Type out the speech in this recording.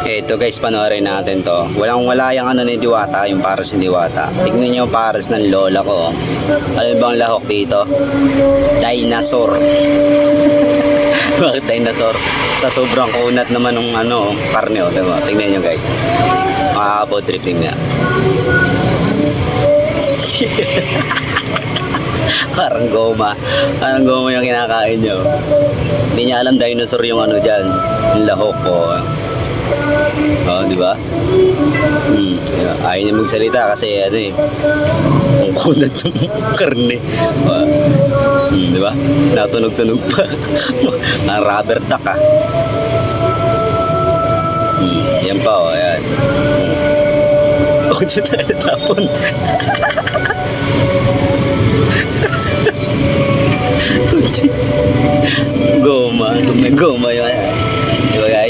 Ito guys, panoorin natin to. Walang wala yung ano ni Diwata, yung pares ni Diwata. Tignan niyo yung pares ng lola ko. oh. Ano bang lahok dito? Dinosaur. Bakit dinosaur? Sa sobrang kunat naman ng ano, karne oh, diba? Tingnan niyo guys. Makakabot trip tingnan. Parang goma. Parang goma yung kinakain nyo. Hindi niya alam dinosaur yung ano dyan. Yung lahok ko. Oo, di ba? Hmm. Ayaw niya magsalita kasi ano eh. Ang kunat ng karne. Ah. Hmm, di ba? Natunog-tunog pa. Ang rubber duck ah. Hmm, yan pa oh, ayan. Hmm. Oh, dyan tayo natapon. goma, goma yun. Di ba guys?